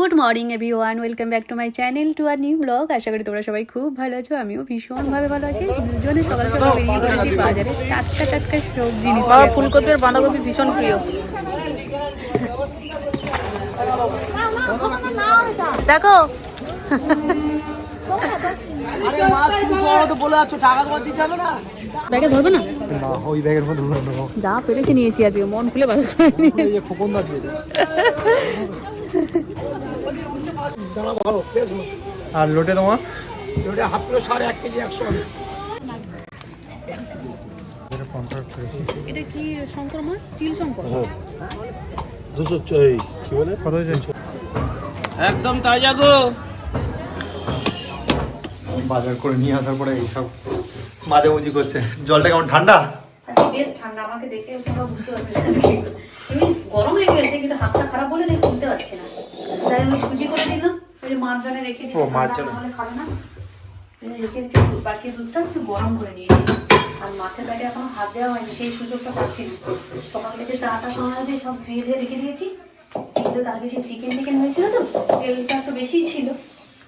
Good morning everyone welcome back to my channel to our new vlog আশা করি তোমরা সবাই খুব ভালো আছো আমিও ভীষণভাবে ভালো আছি। দুজনে সকাল সকাল বেরিয়ে পড়েছি বাজারে। টাটকা টাটকা সবজি নিচ্ছি আমার ফুলকপি আর বাঁধাকপি ভীষণ প্রিয়। দেখো। আরে মাছ তুমি মতো বলে আছো টাকা তোমার দিতে হবে না ব্যাগে ধরবে না? না ওই ব্যাগের মধ্যে ধরে নেব। যা পেরেছি নিয়েছি আজকে মন খুলে বাজার করে নিয়েছি। খোকন দা দিয়ে ভালো বেশ আর লোটে তোমার? ওটা হাফ কিলো সাড়ে এক কেজি একশো। এটা কি শঙ্কর মাছ? চিল শঙ্কর? দুশো কি বলে? কত একদম তাজা গো। বাজার করে নিয়ে আসার পরে এইসব মাঝামুঝি করছে। জলটা কেমন ঠান্ডা? বেশ ঠান্ডা। আমাকে দেখে বুঝতে পারছ গরম লেগে গেছে কিন্তু হাতটা খারাপ বলে দেখে তুলতে পারছি না। তাই আমি সুজি করে দিলাম ওই যে মারজানে রেখে দিই। নাহলে খাবে না রেখে রেখে দু- বাকি দুধটা একটু গরম করে নিয়েছি। আর মাছের ব্যাগে এখনও হাত দেওয়া হয়নি সেই সুযোগটা পাচ্ছি না। সকাল থেকে চাটা সময় দিয়ে সব ধুয়ে ধুয়ে রেখে দিয়েছি। কিন্তু কালকে সেই চিকেন টিকেন হয়েছিল তো তেলটা একটু বেশিই ছিল।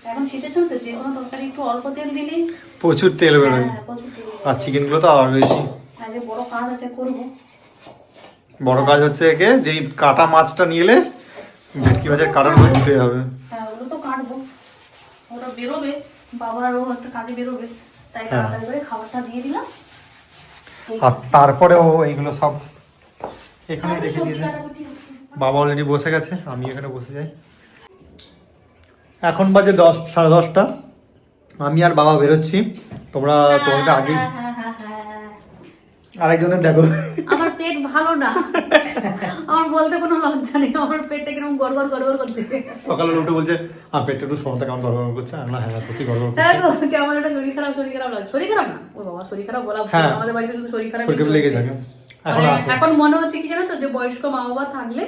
এখন শীতের সময় তো যে কোনো তরকারি একটু অল্প তেল দিলেই প্রচুর তেল বেরোয়। হ্যাঁ, আর চিকেনগুলো তো আরও বেশি। আজকে বড় কাজ আছে করব। বড় কাজ হচ্ছে একে যেই কাটা মাছটা নিয়ে এলে ভেটকি মাছের কাটাগুলো দিতে হবে। হ্যাঁ ওগুলো তো কাটবো। ওরা বেরোবে বাবারও একটা কাজে বেরোবে। তাই হ্যাঁ। তাড়াতাড়ি করে খাবারটা দিয়ে দিলাম। আর তারপরেও এইগুলো সব এখানে রেখে দিয়েছে। বাবা অলরেডি বসে গেছে আমি এখানে বসে যাই। এখন বাজে দশ সাড়ে দশটা। আমি আর বাবা বেরোচ্ছি। তোমরা তোমাকে আগে হ্যাঁ, হ্যাঁ, হ্যাঁ, হ্যাঁ। আরেকজনের দেখো। আমার ভালো না। আমার বলতে কোনো লজ্জা নেই আমার পেটটা কীরকম গড়বড় গড়বড় করছে। সকালে উঠে বলছে আর পেটটা একটু সমতা কেমন গড়বড় করছে? আমি বললাম, হ্যাঁ সত্যি গড়বড় করছে। হ্যাঁ কেমন একটা শরীর খারাপ শরীর খারাপ লাগে। শরীর খারাপ না? ও বাবা শরীর খারাপ বলা। হ্যাঁ। আমাদের বাড়িতে শুধু শরীর খারাপ লেগে থাকে। এখন মানে এখন মনে হচ্ছে কি জানো তো যে বয়স্ক মা বাবা থাকলে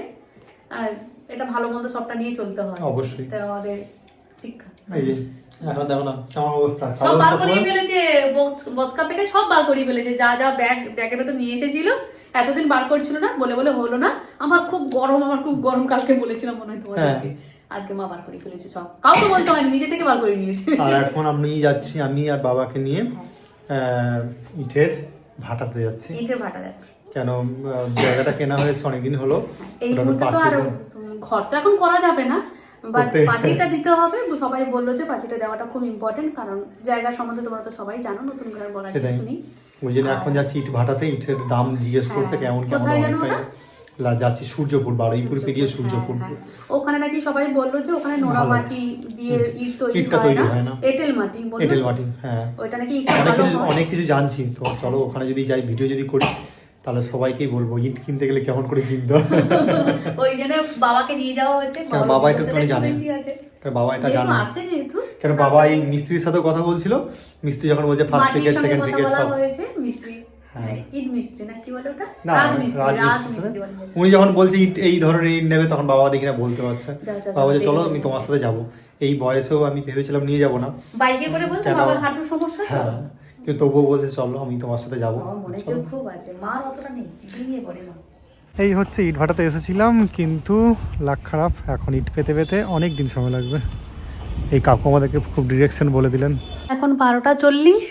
এটা ভালো মন্দ সবটা নিয়ে চলতে হয়। অবশ্যই। এটা আমাদের শিক্ষা। এখন দেখো না কেমন অবস্থা? সব বার করিয়ে ফেলেছে বক্সকা থেকে সব বার করিয়ে ফেলেছে। যা যা ব্যাগ ব্যাগের নিয়ে এসেছিল এতদিন বার করছিল না বলে বলে হলো না। আমার খুব গরম আমার খুব গরম কালকে বলেছিলাম মনে হয় তোমাদেরকে। আজকে মা বার করে ফেলেছে সব। কাউকে বলতে হয়নি নিজে থেকে বার করে নিয়েছে। আর এখন আমি যাচ্ছি আমি আর বাবাকে নিয়ে আহ, ইটের ভাটাতে যাচ্ছি। ইটের ভাটা যাচ্ছে। কেন জায়গাটা কেনা হয়েছে অনেকদিন হলো। এই মুহূর্তে তো আর। ঘর তো এখন করা যাবে না। বাট পাঁচিটা দিতে হবে। সবাই বলল যে পাঁচিটা দেওয়াটা খুব ইম্পর্টেন্ট কারণ জায়গা সম্বন্ধে তোমরা তো সবাই জানো নতুন করে বলার কিছু নেই। ওই জন্য এখন যাচ্ছি ইট ভাটাতে ইটের দাম জিজ্ঞেস করতে হ্যাঁ। কেমন কেমন যেন অনেকটাই। লা- যাচ্ছি সূর্যপুর বারুইপুর পেরিয়ে সূর্যপুর। হ্যাঁ, হ্যাঁ। ওখানে নাকি সবাই বলল যে ওখানে নোনা মাটি দিয়ে ইট তৈরি হয় না। হয় এঁটেল মাটি এঁটেল মাটি হ্যাঁ। ওইটা নাকি অনেক কিছু অনেক কিছু জানছি। তো চলো ওখানে যদি যাই ভিডিও যদি করি। তাহলে সবাইকেই বলব ইট কিনতে গেলে কেমন করে কিনতে হবে ওই জন্য বাবাকে নিয়ে যাওয়া হয়েছে কেন বাবা এটা একটুখানি জানে। কারণ বাবা এটা জানে? আছে যেহেতু কেন বাবা এই মিস্ত্রির সাথে কথা বলছিল? মিস্ত্রি যখন বলছে ফার্স্ট মাটির সেকেন্ড উইকেট সব। হয়েছে মিস্ত্রি হ্যাঁ। উনি যখন বলছে ইট এই ধরনের ইট নেবে তখন বাবা দেখি না বলতে পারছে। বাবা যে চলো আমি তোমার সাথে যাব। এই বয়সেও আমি ভেবেছিলাম নিয়ে যাব না। বাইকে করে বলতে? বাবার হাঁটুর সমস্যা হ্যাঁ। কিন্তু তবুও বলছে চলো আমি তোমার সাথে যাব। এই হচ্ছে ইট ভাটাতে এসেছিলাম কিন্তু লাখ খারাপ এখন ইট পেতে পেতে অনেক দিন সময় লাগবে। এই কাকু আমাদেরকে খুব ডিরেকশন বলে দিলেন। এখন বারোটা চল্লিশ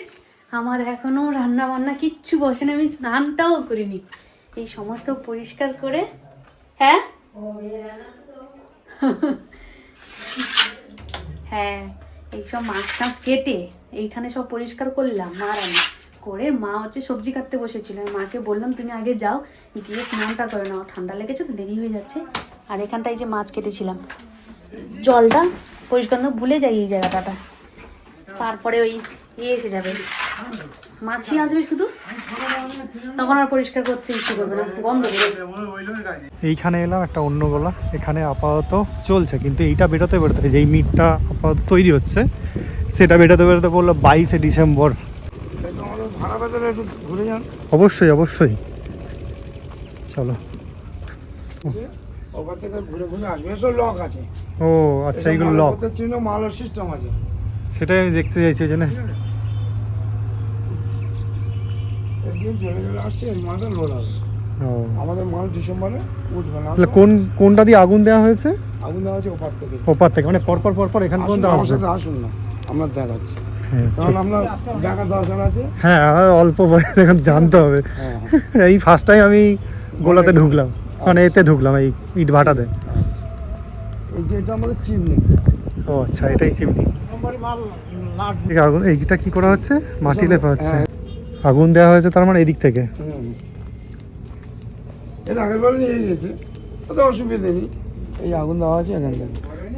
আমার এখনও রান্না বান্না কিচ্ছু বসে না আমি স্নানটাও করিনি। এই সমস্ত পরিষ্কার করে হ্যাঁ? হ্যাঁ এইসব মাছ টাছ কেটে এইখানে সব পরিষ্কার করলাম, মা আর আমি। করে মা হচ্ছে সবজি কাটতে বসেছিল। মাকে বললাম, তুমি আগে যাও, গিয়ে স্নানটা করে নাও। ঠান্ডা লেগেছে তো, দেরি হয়ে যাচ্ছে। আর এখানটায় যে মাছ কেটেছিলাম, জলটা পরিষ্কার না, ভুলে যাই এই জায়গাটা তারপরে ওই ইয়ে এসে যাবে। মাছি আসবে শুধু? তখন আর পরিষ্কার করতে ইচ্ছে করবে না, বন্ধ এইখানে এলাম একটা অন্য গোলা। এখানে আপাতত চলছে, কিন্তু এইটা বেরোতে বেরোতে যে এই মিটটা আপাতত তৈরি হচ্ছে সেটা বেরোতে বেরোতে বলল বাইশে ডিসেম্বর। অবশ্যই অবশ্যই। চলো। ওখান থেকে ঘুরে ঘুরে আসবে এসব লক আছে ও আচ্ছা এইগুলো লক চিহ্ন মালের সিস্টেম আছে সেটাই আমি দেখতে চাইছি ওই জন্য। কোন কোনটা দিয়ে আগুন দেওয়া হয়েছে? আগুন দেওয়া হয়েছে ওপার থেকে। ওপার থেকে মানে পরপর পরপর এখান পর্যন্ত আসুন না। আমরা দেখাচ্ছি। হ্যাঁ, কারণ আমরা দেখা দরকার আছে। হ্যাঁ অল্প বয়সে এখন জানতে হবে। হ্যাঁ। এই ফার্স্ট টাইম আমি গোলাতে ঢুকলাম। মানে এতে ঢুকলাম এই ইট ভাটাতে এই যে এটা আমাদের চিমনি। ও আচ্ছা এটাই চিমনি। আগুন এইটা কি করা হচ্ছে? মাটি লেপা হচ্ছে। আগুন দেওয়া হয়েছে তার মানে এদিক থেকে। এর আগের বার নিয়ে গেছে। তাতে অসুবিধে নেই। এই আগুন দেওয়া এখান থেকে।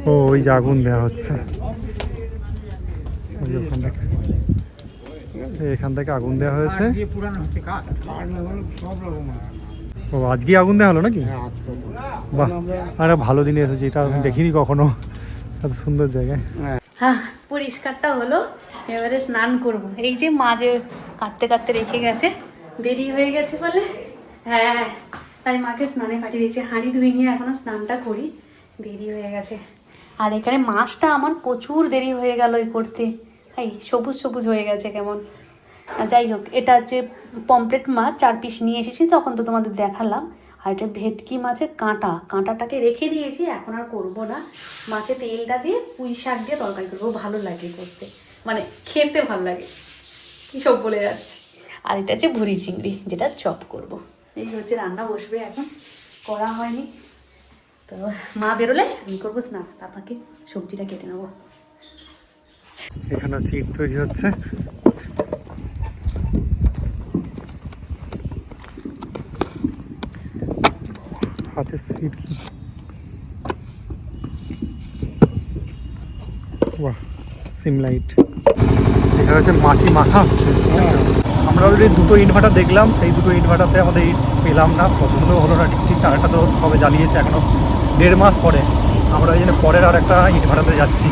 ও ওই যে আগুন দেওয়া হচ্ছে ওই যে ওখান থেকে ঠিক আছে এই এখান থেকে আগুন দেওয়া হয়েছে। ও আজকে আগুন দেওয়া হলো নাকি? বাহ, আরে ভালো দিনে এসেছি, এটা। দেখিনি কখনো। এত সুন্দর জায়গায়। হ্যাঁ পরিষ্কারটা হলো, এবারে স্নান করব। এই যে মা যে কাটতে কাটতে রেখে গেছে, দেরি হয়ে গেছে বলে। হ্যাঁ তাই মাকে স্নানে পাঠিয়ে দিয়েছি। হাঁড়ি ধুই নিয়ে এখনও স্নানটা করি, দেরি হয়ে গেছে। আর এখানে মাছটা আমার প্রচুর দেরি হয়ে গেল এই করতে। এই সবুজ সবুজ হয়ে গেছে কেমন। যাই হোক, এটা হচ্ছে পমপ্লেট মাছ, চার পিস নিয়ে এসেছি, তখন তো তোমাদের দেখালাম। আর এটা ভেটকি মাছের কাঁটা, কাঁটাটাকে রেখে দিয়েছি, এখন আর করব না। মাছে তেলটা দিয়ে পুঁই শাক দিয়ে তরকারি করব ভালো লাগে করতে। মানে খেতে ভালো লাগে। কী সব বলে যাচ্ছি। আর এটা হচ্ছে ভুড়ি চিংড়ি, যেটা চপ করব। এই হচ্ছে রান্না বসবে এখন, করা হয়নি। তো মা বেরোলে, আমি করব স্নান আপনাকে সবজিটা কেটে নেব। এখানে হচ্ছে ইট তৈরি হচ্ছে। হাতের ইট কি? বাহ, সিমলা ইট। এখানে হচ্ছে মাটি মাখা হচ্ছে। আমরা অলরেডি দুটো ইনভার্টার দেখলাম। সেই দুটো ইনভার্টারতে আমাদের ইট পেলাম না। পছন্দ হলো না। ঠিক ঠিক আরেকটা তো সবে জ্বালিয়েছে এখনও। দেড় মাস পরে। আমরা ওই জন্য পরের আর একটা ইনভার্টারতে যাচ্ছি।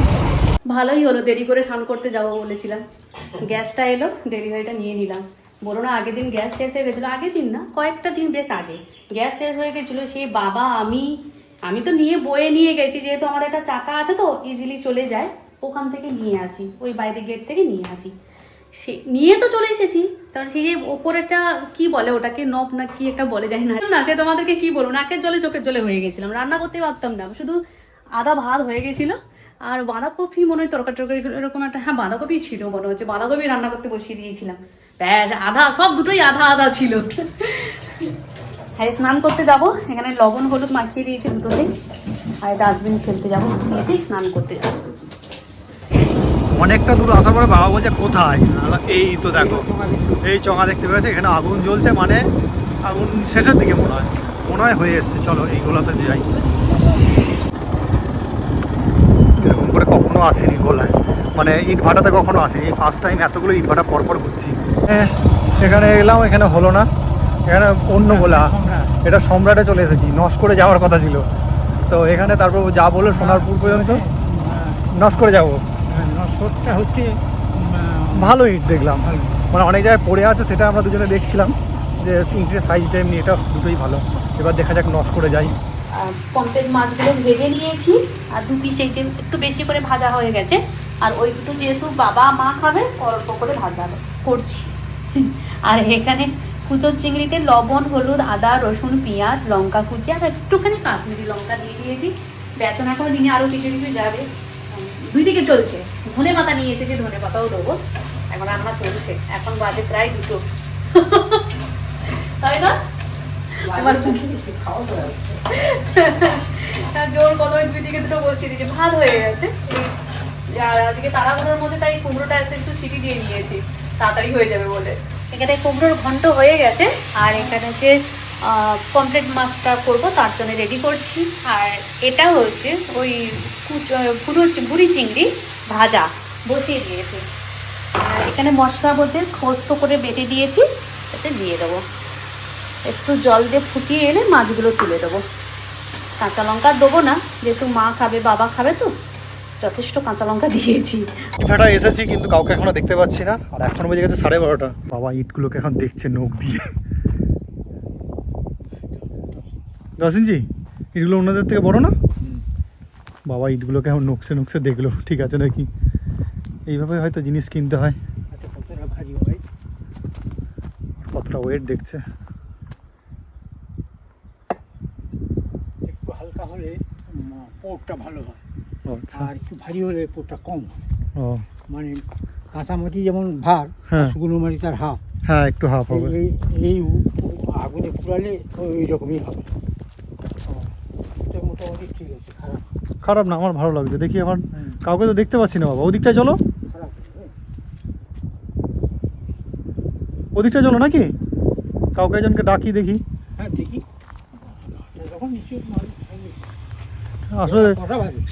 ভালোই হলো, দেরি করে স্নান করতে যাব বলেছিলাম। গ্যাসটা এলো, ডেলিভারিটা নিয়ে নিলাম। বলো না, আগের দিন গ্যাস শেষ হয়ে গেছিল? আগের দিন না, কয়েকটা দিন বেশ আগে। গ্যাস শেষ হয়ে গেছিল সেই বাবা, আমি আমি তো নিয়ে বয়ে নিয়ে গেছি, যেহেতু আমার একটা চাকা আছে তো ইজিলি চলে যায়। ওখান থেকে নিয়ে আসি, ওই বাইরে গেট থেকে নিয়ে আসি। সে, নিয়ে তো চলে এসেছি, তার সেই যে ওপরেটা কি বলে ওটাকে নব না কি একটা বলে যায় না। না, সে তোমাদেরকে কি বলব, নাকের জলে চোখের জলে হয়ে গেছিলাম, রান্না করতে পারতাম না। শুধু আধা ভাত হয়ে গেছিল আর বাঁধাকপি মনে হয় তরকারি টরকারি এরকম একটা হ্যাঁ বাঁধাকপি ছিল মনে হচ্ছে। বাঁধাকপি রান্না করতে বসিয়ে দিয়েছিলাম। ব্যাস, আধা সব দুটোই আধা আধা ছিল। হ্যাঁ স্নান করতে যাব। এখানে লবণ, হলুদ মাখিয়ে দিয়েছি দুটোতেই আর ডাস্টবিন ফেলতে যাব। এসেই স্নান করতে যাব। অনেকটা দূর আসার পরে বাবা বলছে, কোথায়? এই তো দেখো, এই চঙা দেখতে পেয়েছে। এখানে আগুন জ্বলছে মানে আগুন শেষের দিকে মনে হয়। মনে হয় হয়ে এসছে। চলো, এইগুলোতে যাই এরকম করে কখনো আসিনি গোলায়। মানে ইট ভাটাতে কখনো আসিনি। এই ফার্স্ট টাইম এতগুলো ইট ভাটা পরপর ঘুরছি। হ্যাঁ এখানে এলাম এখানে হলো না। এখানে অন্য গোলা। এটা সম্রাটে চলে এসেছি। নস করে যাওয়ার কথা ছিল। তো এখানে তারপর যা বলল সোনারপুর পর্যন্ত নস করে যাব। নসরটা হচ্ছে ভালো ইট দেখলাম। মানে অনেক জায়গায় পড়ে আছে সেটা আমরা দুজনে দেখছিলাম। যে ইটের সাইজটা এমনি এটা দুটোই ভালো। এবার দেখা যাক নস করে যাই। পম্পের মাছগুলো ভেজে নিয়েছি। আর দু পিস এই যে একটু বেশি করে ভাজা হয়ে গেছে। আর ওই দুটো যেহেতু বাবা মা খাবে অল্প করে ভাজা করছি। আর এখানে কুচো চিংড়িতে লবণ হলুদ আদা রসুন পেঁয়াজ লঙ্কা কুচি আর একটুখানি কাশ্মীরি লঙ্কা দিয়ে দিয়েছি। বেতন এখনও দিনে আরও কিছু কিছু যাবে। দুই দিকে চলছে। ধনে পাতা নিয়ে এসেছি ধনে পাতাও দেবো। এখন রান্না চলছে। এখন বাজে প্রায় দুটো। তাই না? আমার তার জোর ওই দুই দিকে দুটো বলছি যে ভাত হয়ে গেছে। আর আজকে তারাগুলোর মধ্যে তাই কুমড়োটা একটু সিটি দিয়ে নিয়েছি, তাড়াতাড়ি হয়ে যাবে বলে। এখানে কুমড়োর ঘন্ট হয়ে গেছে, আর এখানে যে পমপ্লেট মাছটা করব তার জন্য রেডি করছি। আর এটা হচ্ছে ওই পুরো বুড়ি চিংড়ি ভাজা, বসিয়ে দিয়েছি। আর এখানে মশলা বলতে খোস্ত করে বেটে দিয়েছি, এতে দিয়ে দেবো। একটু জল দিয়ে ফুটিয়ে এলে মাছগুলো তুলে দেবো। কাঁচা লঙ্কা দেবো না যেহেতু মা খাবে বাবা খাবে তো যথেষ্ট কাঁচা লঙ্কা দিয়েছি। ইটভাটা এসেছি কিন্তু কাউকে এখনও দেখতে পাচ্ছি না আর এখন বেজে গেছে সাড়ে বারোটা। বাবা ইটগুলোকে এখন দেখছে নখ দিয়ে। দশ ইঞ্চি ইটগুলো অন্যদের থেকে বড় না? বাবা ইটগুলোকে এখন নকশে নকশে দেখল ঠিক আছে নাকি? এইভাবে হয়তো জিনিস কিনতে হয়। কতটা ওয়েট দেখছে? পোরটা ভালো হয়। আচ্ছা। আর একটু ভারী হলে পোরটা কম হয়। মানে কাঁচামাটি যেমন ভার হ্যাঁ। শুকনো মাটি তার হাফ হ্যাঁ একটু হাফ হবে। এই এই আগুনে পুরালে ওই রকমই হবে মোটামুটি ঠিক আছে খারাপ। খারাপ না আমার ভালো লাগছে। দেখি আমার কাউকে তো দেখতে পাচ্ছি না বাবা। ওদিকটায় চলো। খারাপ নয়। ওদিকটায় চলো নাকি? কাউকে একজনকে ডাকি দেখি। হ্যাঁ দেখি। যখন নিশ্চয়ই। আসলে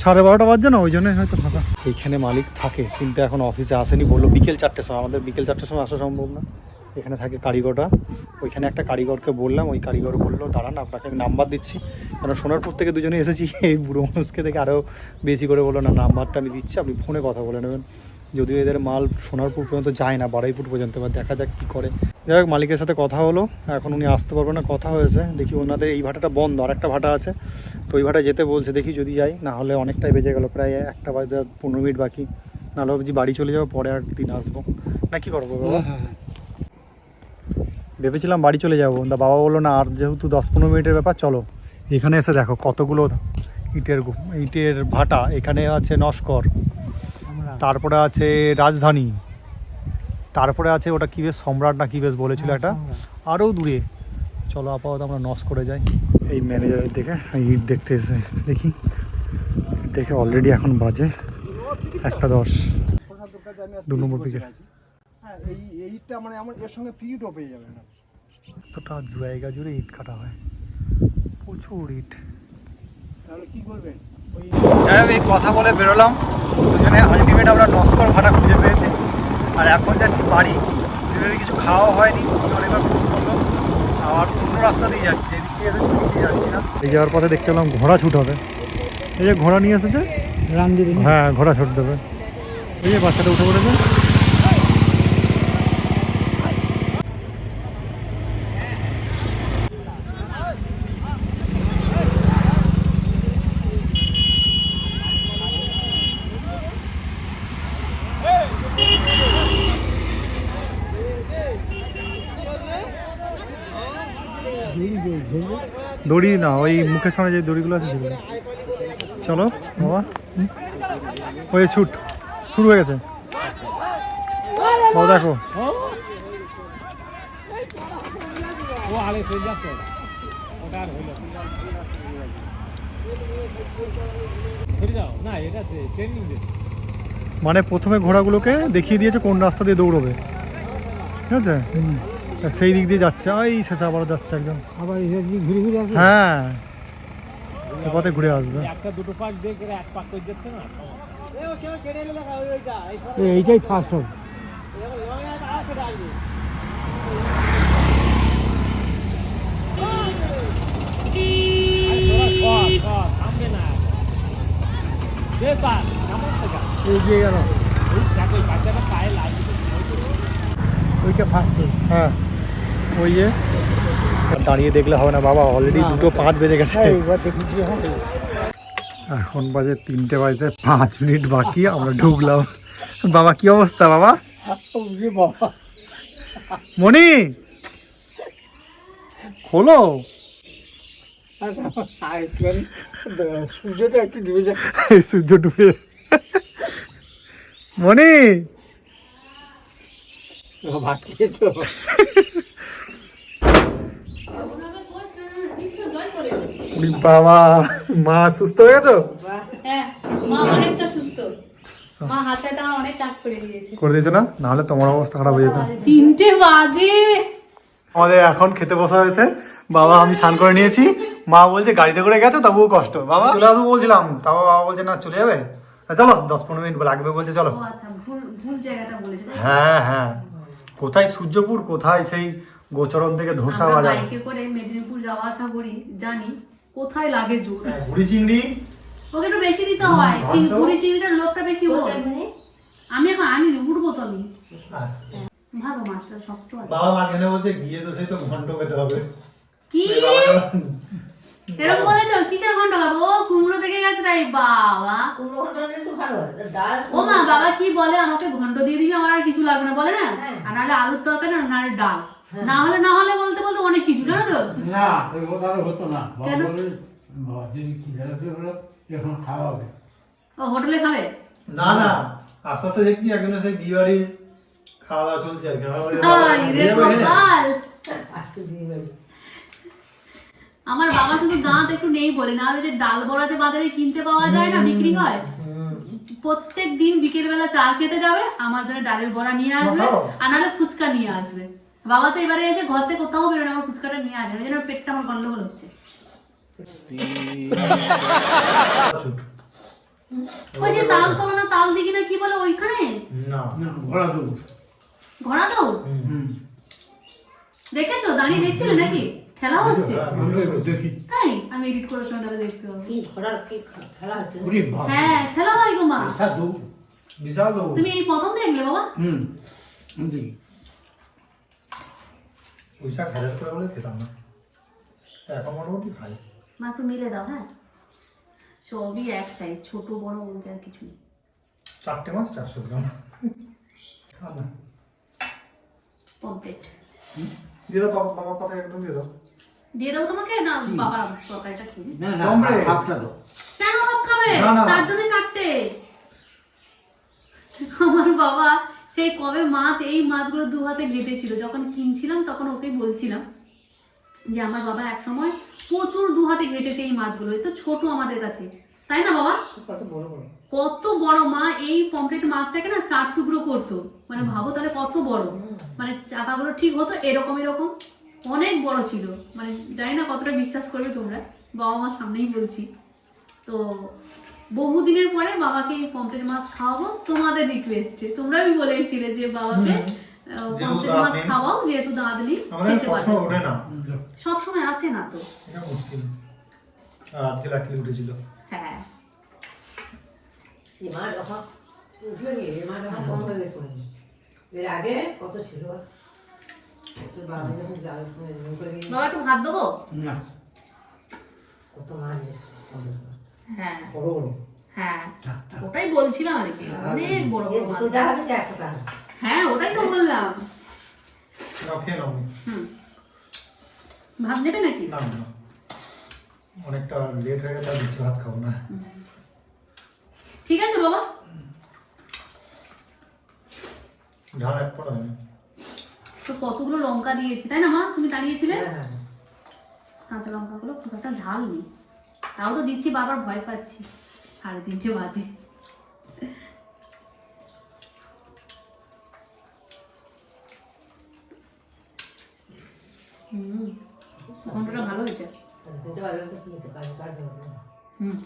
সাড়ে বারোটা বাজছে না ওই জন্যই হয়তো ফাঁকা। এইখানে মালিক থাকে কিন্তু এখন অফিসে আসেনি বলল বিকেল চারটের সময়। আমাদের বিকেল চারটের সময় আসা সম্ভব না। এখানে থাকে কারিগররা। ওইখানে একটা কারিগরকে বললাম ওই কারিগর বলল দাঁড়ান আপনাকে আমি নাম্বার দিচ্ছি। কারণ সোনারপুর থেকে দুজনে এসেছি। এই বুড়ো মানুষকে দেখে আরও বেশি করে বলল না নাম্বারটা আমি দিচ্ছি আপনি ফোনে কথা বলে নেবেন। যদিও এদের মাল সোনারপুর পর্যন্ত যায় না বারুইপুর পর্যন্ত এবার দেখা যাক কী করে। যাই হোক মালিকের সাথে কথা হলো এখন উনি আসতে পারবেন না কথা হয়েছে দেখি ওনাদের এই ভাটাটা বন্ধ আর একটা ভাটা আছে। তো ওই ভাটায় যেতে বলছে দেখি যদি যাই না হলে অনেকটাই বেজে গেল প্রায় একটা বাজে পনেরো মিনিট বাকি। নাহলে ভাবছি বাড়ি চলে যাব পরে আর দিন আসব। না কি করব বাবা? হ্যাঁ হ্যাঁ। ভেবেছিলাম বাড়ি চলে যাব তা বাবা বলল না আর যেহেতু দশ পনেরো মিনিটের ব্যাপার চলো। এখানে এসে দেখো কতগুলো ইটের ইটের ভাটা এখানে আছে নস্কর তারপরে আছে রাজধানী। তারপরে আছে ওটা কি বেশ সম্রাট না কি বেশ বলেছিল একটা? আরও দূরে। চলো আপাতত আমরা নস করে যাই। এই ম্যানেজারের দেখে ইট দেখতে এসে দেখি। দেখে অলরেডি এখন বাজে একটা দশ। দু নম্বর পিকেট হ্যাঁ এই এইটা মানে আমার এর সঙ্গে ফিটও পেয়ে যাবে না। এতটা জায়গা জুড়ে ইট কাটা হয়। প্রচুর ইট। তাহলে কি করবেন যাই হোক এই কথা বলে বেরোলাম। দুজনে আলটিমেট আমরা নস্কর ভাটা খুঁজে পেয়েছি। আর এখন যাচ্ছি বাড়ি। সেভাবে কিছু খাওয়া হয়নি অনেকবার ফোন করল আবার অন্য রাস্তা দিয়ে যাচ্ছি এদিক দিয়ে এসে যাচ্ছি না। এই যাওয়ার পথে দেখতে পেলাম ঘোড়া ছুট হবে। এই যে ঘোড়া নিয়ে এসেছে? রান হ্যাঁ ঘোড়া ছুট দেবে এই যে বাচ্চাটা উঠে পড়েছে। দড়ি না, ওই মুখের সামনে যে দড়িগুলো আছে সেগুলো। চলো, বাবা। ওই ছুট, শুরু হয়ে গেছে। ও দেখো। মানে প্রথমে ঘোড়াগুলোকে দেখিয়ে দিয়েছে কোন রাস্তা দিয়ে দৌড়বে। ঠিক আছে? সেই দিক দিয়ে যাচ্ছে। ওই শেষে আবার যাচ্ছে একজন আবার এদিকে ঘুরে ঘুরে আসবে? হ্যাঁ। পথে ঘুরে আসবে। একটা দুটো পাক দিয়ে করে এক পাক করে যাচ্ছে না? এইটাই ফার্স্ট হবে। এগিয়ে গেল। ওইটা ফার্স্ট হ্যাঁ। ওই যে। দাঁড়িয়ে দেখলে হবে না বাবা অলরেডি দুটো পাঁচ বেজে গেছে। হবে এখন বাজে তিনটে বাজতে পাঁচ মিনিট বাকি আমরা ঢুকলাম। বাবা কি অবস্থা বাবা? বাবা। মনি খোলো। সূর্যটা একটু ডুবে যায় সূর্য ডুবে। মনি ভাত খেয়েছো উনি বাবা মা সুস্থ হয়ে গেছো? হ্যাঁ মা অনেকটা সুস্থ। মা হাতে হাতে আমার অনেক কাজ করে দিয়েছে। না? নাহলে তোমার অবস্থা খারাপ হয়ে যেত। তিনটে বাজে। আমাদের এখন খেতে বসা হয়েছে। বাবা আমি স্নান করে নিয়েছি। মা বলছে গাড়িতে করে গেছো তবুও কষ্ট। বাবা? চলে আসব বলছিলাম। তাও বাবা বলছে না চলে যাবে? চলো দশ পনেরো মিনিট লাগবে বলছে চলো। ও আচ্ছা ভুল ভুল জায়গাটা বলেছে। তাই? হ্যাঁ হ্যাঁ। কোথায় সূর্যপুর কোথায় সেই গোচরণ থেকে ধোসা বাজার। বাইকে করে মেদিনীপুর যাওয়া আসা করি জানি কোথায় লাগে জোর। ঘুড়ি চিংড়ি? ওকে একটু বেশি দিতে হয় পুরি চিংড়িটার লোকটা বেশি হয় আমি এখন আনিনি উঠবো তো আমি। ভালো মাছটা শক্ত আছে। বাবা মাঝখানে বলছে গিয়ে তো সেই তো ঘন্ট খেতে হবে। কি? এরকম বলেছ? কিসের ঘণ্টা খাব? ও কুমড়ো থেকে গেছে তাই বাবা। ও মা বাবা কি বলে? আমাকে ঘন্ট দিয়ে দিবি আমার আর কিছু লাগবে না বলে না? আর নাহলে আলুর তরকারি না নাহলে ডাল। না হলে না হলে বলতে বলতে অনেক কিছু জানো তো? না ওই কথা হতো না। কেন? যদি হলো এখন খাওয়া হবে। ও হোটেলে খাবে? না না আস্তে আস্তে দেখছি একজনের সেই বিয়ে খাওয়া দাওয়া চলছে আমার বাবা শুধু দাঁত একটু নেই বলে না হলে যে ডাল বড়া যে বাজারে কিনতে পাওয়া যায় না বিক্রি হয়? প্রত্যেক দিন বিকেল বেলা চা খেতে যাবে আমার জন্য ডালের বড়া নিয়ে আসবে। আর নাহলে ফুচকা নিয়ে আসবে। বাবা তো এবারে এসে ঘর থেকে কোথাও বেরোয় না আমার ফুচকাটা নিয়ে আসে। ওই জন্য পেটটা আমার গন্ডগোল হচ্ছে। ওই যে তাল তোলো না তাল দিঘি না কি বলে ওইখানে? না। ঘোড়া দৌড় ঘোড়া দৌড় হুম। দেখেছ? দাঁড়িয়ে দেখছিলে নাকি? খেলা হচ্ছে? তাই? আমি এডিট করার সময় তাহলে দেখতে হবে। কি ঘোড়ার কি খেলা হচ্ছে? হ্যাঁ খেলা হয় গো মা। দৌড়। তুমি এই প্রথম দেখলে বাবা? হুম। আমি পয়সা খেলার করে বলে খেতাম না। তা এখন মোটামুটি খাই। মা একটু মিলে দাও হ্যাঁ? সবই এক সাইজ ছোট বড় বলতে আর কিছু নেই। চারটে মাছ চারশো গ্রাম। খা না। কমপ্লিট দিয়ে দাও বাবা বাবার কথা একদম দিয়ে দাও। দিয়ে দেবো তোমাকে? না বাবা তরকারিটা খেয়ে না না হাফটা দাও। কেন সব খাবে? না, না। চারজনে চারটে। আমার বাবা সেই কবে মাছ এই মাছগুলো দু হাতে ঘেটেছিল। যখন কিনছিলাম তখন ওকেই বলছিলাম যে আমার বাবা এক সময় প্রচুর দু হাতে ঘেটেছে এই মাছগুলো তো ছোট আমাদের কাছে। তাই না বাবা? কত বড় মা এই পমফ্রেট মাছটাকে না চার টুকরো করতো। মানে ভাবো তাহলে কত বড়। মানে চাকাগুলো ঠিক হতো এরকম এরকম। অনেক বড় ছিল। মানে জানি না কতটা বিশ্বাস করবে তোমরা। বাবা মার সামনেই বলছি। তো বহুদিনের পরে বাবাকে এই পমফ্রেট মাছ খাওয়াবো তোমাদের রিকোয়েস্টে তোমরাই বলেছিলে যে বাবাকে পমফ্রেট মাছ। খাওয়াও যেহেতু দাঁত নেই খেতে পারবে। সবসময় ওঠে না। সব সময় আসে না তো। এটা মুশকিল। আজকে লাকিলি উঠেছিল। হ্যাঁ। এই মা যখন উঠবে নি এই যখন কম হয়ে এর আগে কত ছিল? বাবা একটু ভাত দেবো? না। কত মাছ। হ্যাঁ। বড় বড় হ্যাঁ ওটাই বলছিলাম আর কি। অনেক বড় বড় মাছ যা হবে সে হ্যাঁ ওটাই তো বললাম। খেয়ে নাও ভাত নেবে নাকি? না না। অনেকটা লেট হয়ে গেছে বেশি ভাত খাব না। ঠিক আছে বাবা। ঝাল এক পড়া তো কতগুলো লঙ্কা দিয়েছি তাই না মা? তুমি দাঁড়িয়েছিলে? হ্যাঁ, হ্যাঁ। কাঁচা লঙ্কাগুলো খুব একটা ঝাল নেই। তাও তো দিচ্ছি বাবার ভয় পাচ্ছি। সাড়ে তিনটে বাজে। হুম ঘন্টটা ভালো হয়েছে। তো। হুম।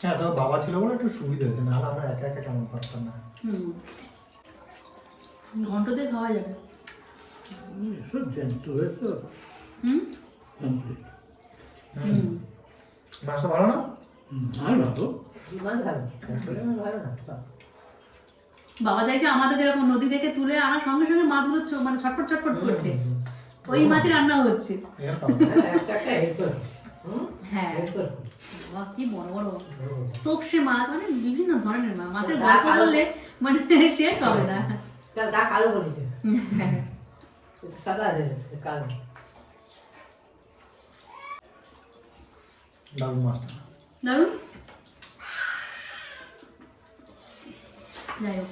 হ্যাঁ তবে বাবা ছিল বলে একটু সুবিধা হয়েছে নাহলে আমরা একা একা কেমন পারতাম না। হুম। ঘন্ট দিয়ে খাওয়া যাবে। সব জ্যান্ত হয়েছে। হুম? ভালো না? আর ভালো মাছ মাছ। বাবা চাইছে আমাদের যেরকম নদী থেকে তুলে আনার সঙ্গে সঙ্গে মাছগুলো চ- মানে ছটপট ছটপট করছে। ওই মাছের রান্না হচ্ছে। হ্যাঁ, হ্যাঁ কি বড় বড় তোপসে মাছ মানে বিভিন্ন ধরনের মাছ। মাছের গল্প। বললে মানে শেষ হবে না। তার গা কালো বলেছে হ্যাঁ। সাদা আছে কালো। দারুণ মাছটা। দারুণ যাই হোক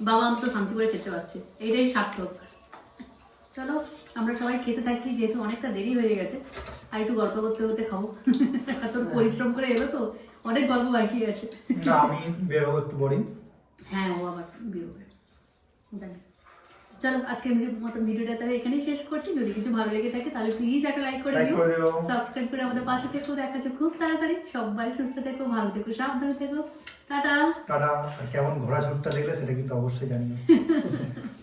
বাবা অন্তত শান্তি করে খেতে পাচ্ছে এইটাই সার্থক। চলো আমরা সবাই খেতে থাকি যেহেতু অনেকটা দেরি হয়ে গেছে আর একটু গল্প করতে করতে খাব। এত পরিশ্রম করে এলো তো অনেক গল্প বাকি আছে। আমি বের হব একটু বড়ি হ্যাঁ ও আবার বেরোবে। জানি চলো আজকে মতো ভিডিওটা তাহলে এখানেই শেষ করছি। যদি কিছু ভালো লেগে থাকে তাহলে প্লিজ একটা লাইক করে দিও। সাবস্ক্রাইব করে আমাদের পাশে থেকো দেখা যাচ্ছে খুব তাড়াতাড়ি। সবাই সুস্থ থেকো ভালো থেকো সাবধানে থেকো। টাটা। টাটা। কেমন ঘোরা ছুটটা দেখলে সেটা কিন্তু অবশ্যই জানিও।